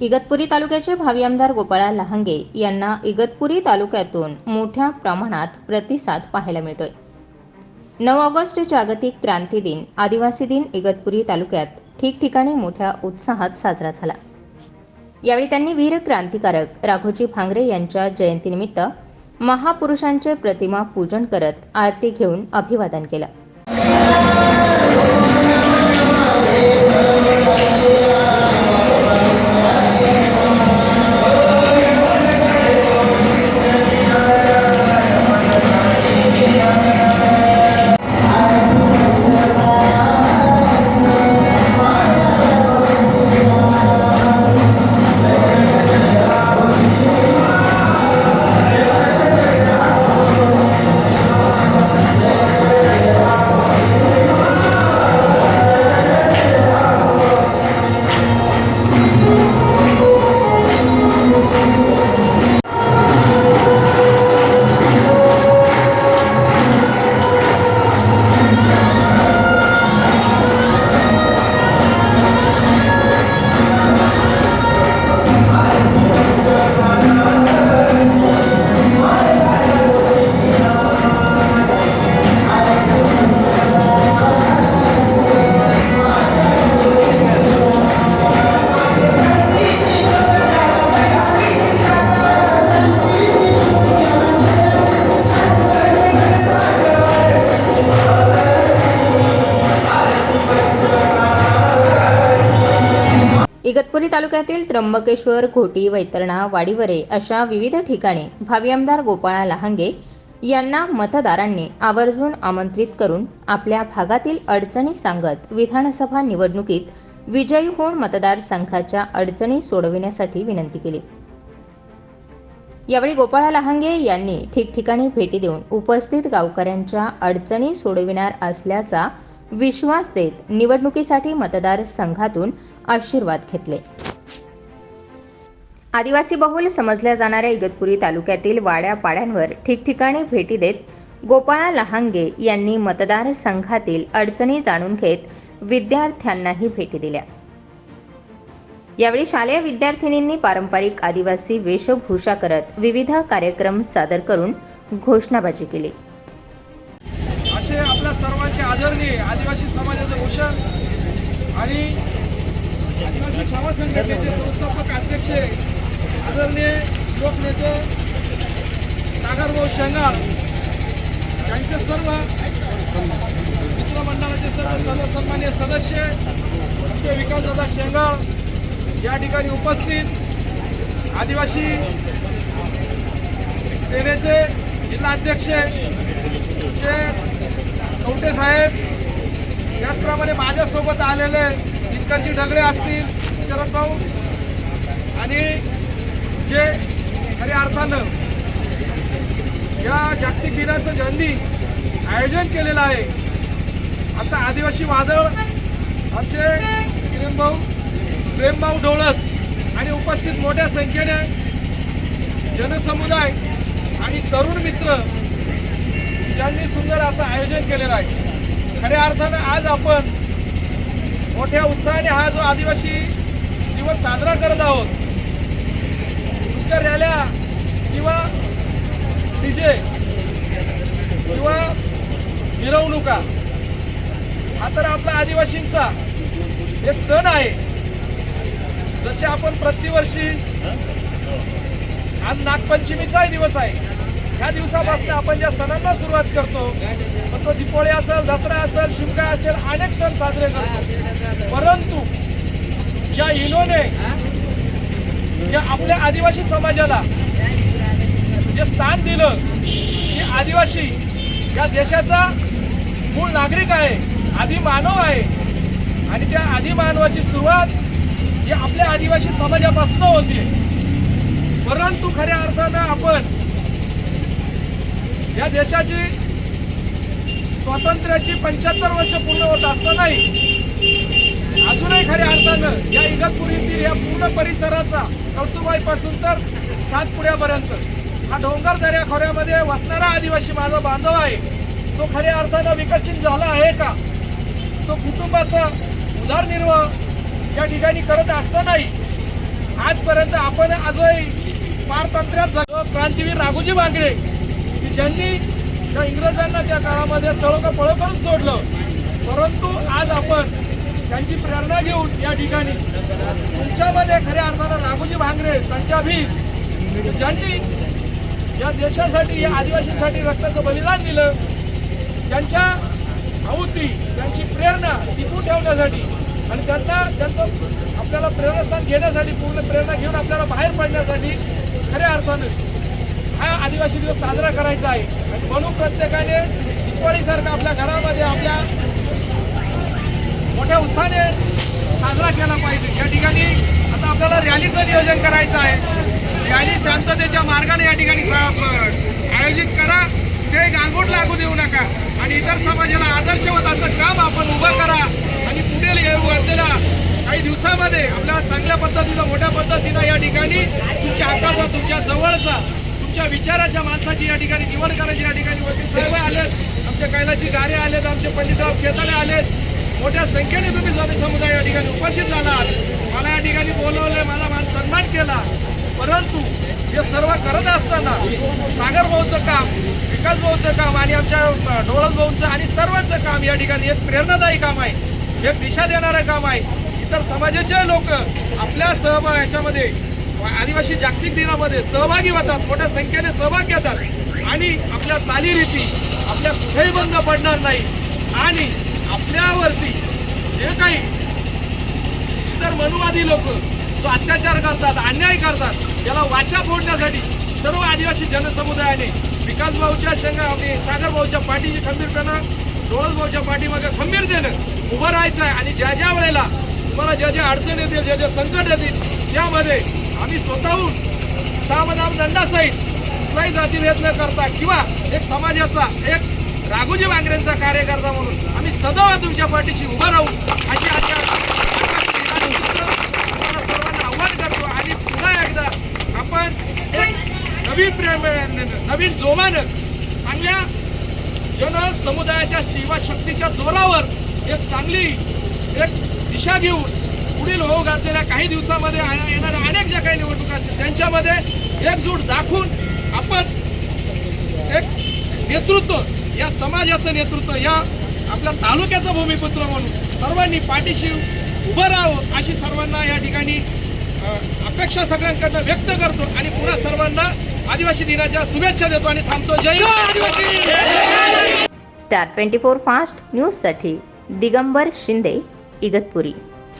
इगतपुरी तालुक्याचे भावी आमदार गोपाळा लहांगे यांना इगतपुरी तालुक्यातून मोठ्या प्रमाणात प्रतिसाद पाहायला मिळतोय. नऊ ऑगस्ट जागतिक क्रांती दिन आदिवासी दिन इगतपुरी तालुक्यात ठिकठिकाणी मोठ्या उत्साहात साजरा झाला. यावेळी त्यांनी वीर क्रांतिकारक राघोजी भांगरे यांच्या जयंतीनिमित्त महापुरुषांचे प्रतिमा पूजन करत आरती घेऊन अभिवादन केलं. इगतपुरी तालुक्यातील त्र्यंबकेश्वर घोटी वैतरणा वाडीवरे अशा विविध ठिकाणी भावी आमदार गोपाळा लहांगे यांना मतदारांनी आवर्जून आमंत्रित करून आपल्या भागातील अडचणी सांगत विधानसभा निवडणुकीत विजयी होऊन मतदारसंघाच्या अडचणी सोडविण्यासाठी विनंती केली. यावेळी गोपाळा लहांगे यांनी ठिकठिकाणी भेटी देऊन उपस्थित गावकऱ्यांच्या अडचणी सोडविणार असल्याचा विश्वास देत निवडणुकीसाठी मतदारसंघातून आशीर्वाद घेतले. आदिवासी बहुल समजल्या जाणाऱ्या इगतपुरी तालुक्यातील वाड्या पाड्यांवर ठिकठिकाणी भेटी देत गोपाळा लहांगे यांनी मतदारसंघातील अडचणी जाणून घेत विद्यार्थ्यांनाही भेटी दिल्या. यावेळी शालेय विद्यार्थिनींनी पारंपरिक आदिवासी वेशभूषा करत विविध कार्यक्रम सादर करून घोषणाबाजी केली. सर्वांचे आदरणीय आदिवासी समाजाचे भूषण आणि आदिवासी सेवा संघटनेचे संस्थापक अध्यक्ष आदरणीय लोकनेते नागरभाऊ शेंगार यांचे सर्व मित्रमंडळाचे सर्व सर्व सन्मान्य सदस्य आमचे विकासदादा शेंगाळ या ठिकाणी उपस्थित आदिवासी सेनेचे जिल्हाध्यक्ष जे कवटे साहेब याचप्रमाणे माझ्यासोबत आलेले इतकरजी ढगडे असतील शरद भाऊ आणि जे खऱ्या अर्थानं या जागतिक दिनाचं ज्यांनी आयोजन केलेलं आहे असं आदिवासी वादळ आमचे प्रेमभाऊ प्रेमभाऊ डोळस आणि उपस्थित मोठ्या संख्येने जनसमुदाय आणि तरुण मित्र त्यांनी सुंदर असं आयोजन केलेलं आहे. खऱ्या अर्थानं आज आपण मोठ्या उत्साहाने हा जो आदिवासी दिवस साजरा करत आहोत नुसत्या रॅल्या किंवा डीजे किंवा मिरवणुका हा तर आपला आदिवासींचा एक सण आहे. जसे आपण प्रतिवर्षी आज नागपंचमीचाही दिवस आहे. ह्या दिवसापासून आपण ज्या सणांना सुरुवात करतो मग तो दिपोळी असेल दसरा असेल शिमगा असेल अनेक सण साजरे करतो. परंतु या इनोने ज्या आपल्या आदिवासी समाजाला जे स्थान दिलं की आदिवासी या देशाचा मूळ नागरिक आहे आदी मानव आहे आणि त्या आदिमानवाची सुरुवात ही आपल्या आदिवासी समाजापासून होती परंतु खऱ्या अर्थानं आपण या देशाची स्वातंत्र्याची पंच्याहत्तर वर्ष पूर्ण होत असतानाही अजूनही खऱ्या अर्थानं या इगतपुरीतील या पूर्ण परिसराचा कळसुबाई पासून तर सातपुड्यापर्यंत हा डोंगर दऱ्या खोऱ्यामध्ये वसणारा आदिवासी माझा बांधव आहे. तो खऱ्या अर्थानं विकसित झाला आहे का? तो कुटुंबाचा उदारनिर्वाह या ठिकाणी करत असतानाही आजपर्यंत आपण आजही पारतंत्र्यात जगत क्रांतीवीर राघोजी बांगरे ज्यांनी त्या इंग्रजांना त्या काळामध्ये सळो पळो करून सोडलं. परंतु आज आपण त्यांची प्रेरणा घेऊन या ठिकाणी तुमच्यामध्ये खऱ्या अर्थानं राघोजी भांगरे त्यांच्या भीम ज्यांनी या देशासाठी या आदिवासींसाठी रक्ताचं बलिदान दिलं त्यांच्या आवृत्ती त्यांची प्रेरणा टिकून ठेवण्यासाठी आणि त्यांना त्यांचं आपल्याला प्रेरणास्थान घेण्यासाठी पूर्ण प्रेरणा घेऊन आपल्याला बाहेर पडण्यासाठी खऱ्या अर्थानं आदिवासी दिवस साजरा करायचा आहे. आणि म्हणून प्रत्येकाने दिवाळीसारखं आपल्या घरामध्ये आपल्या मोठ्या उत्साहाने साजरा केला पाहिजे. या ठिकाणी आता आपल्याला रॅलीचं नियोजन करायचं आहे. रॅली शांततेच्या मार्गाने या ठिकाणी आयोजित करा. ते गांगोट लागू देऊ नका. आणि इतर समाजाला आदर्शवत असं काम आपण उभं करा. आणि पुढील येऊ असलेल्या काही दिवसामध्ये आपल्याला चांगल्या पद्धतीनं मोठ्या पद्धतीनं या ठिकाणी तुमच्या हक्काचा तुमच्या जवळचा तुमच्या विचाराच्या माणसाची या ठिकाणी निवड करायची या ठिकाणी वकील साहेब आलेत आमचे कैलाशी गारे आलेत आमचे पंडितराव खेताडे आलेत मोठ्या संख्येने तुम्ही समुदाय या ठिकाणी उपस्थित झालात मला या ठिकाणी बोलवले मला मान सन्मान केला. परंतु हे सर्व करत असताना सागर भाऊचं काम विकास भाऊचं काम आणि आमच्या डोळस भाऊचं आणि सर्वांचं काम या ठिकाणी एक प्रेरणादायी काम आहे. एक दिशा देणारं काम आहे. इतर समाजाचे लोक आपल्या सहभाग याच्यामध्ये आदिवासी जागतिक दिनामध्ये सहभागी होतात मोठ्या संख्येने सहभाग घेतात आणि आपल्या चालीरीती आपल्या कुठेही बंद पडणार नाही. आणि आपल्यावरती जे काही इतर मनुवादी लोक जो अत्याचार करतात अन्याय करतात याला वाचा फोडण्यासाठी सर्व आदिवासी जनसमुदायाने विकास भाऊच्या शेंगा आपली सागर भाऊच्या पाठीची खंबीरपणा डोळस भाऊच्या पाठीमागे खंबीर देणं उभं राहायचं आहे. आणि ज्या ज्या वेळेला तुम्हाला ज्या ज्या अडचणी येतील ज्या ज्या संकट येतील त्यामध्ये आम्ही स्वतःहून सामदाम दंडासहित कुठलाही जाती भेद न करता किंवा एक समाजाचा एक राघोजी वांगरेंचा कार्यकर्ता म्हणून आम्ही सदैव तुमच्या पाठीशी उभं राहू अशी आशा सर्वांना आव्हान करतो. आणि पुन्हा एकदा आपण एक नवीन प्रेम नवीन जोमानं चांगल्या जन समुदायाच्या शिवा शक्तीच्या जोरावर एक चांगली एक दिशा घेऊन पुढील होऊ घातलेल्या काही दिवसामध्ये येणाऱ्या अनेक ज्या काही निवडणुका असतील त्यांच्यामध्ये एकजूट दाखवून आपण एक नेतृत्व या समाजाचं नेतृत्व या आपल्या तालुक्याचं भूमिपुत्र म्हणून सर्वांनी पाठीशी उभं राहावं अशी सर्वांना या ठिकाणी अपेक्षा सगळ्यांकडनं व्यक्त करतो आणि पुन्हा सर्वांना आदिवासी दिनाच्या शुभेच्छा देतो आणि थांबतो. जय आदिवासी. स्टार ट्वेंटी फोर फास्ट न्यूजसाठी दिगंबर शिंदे इगतपुरी.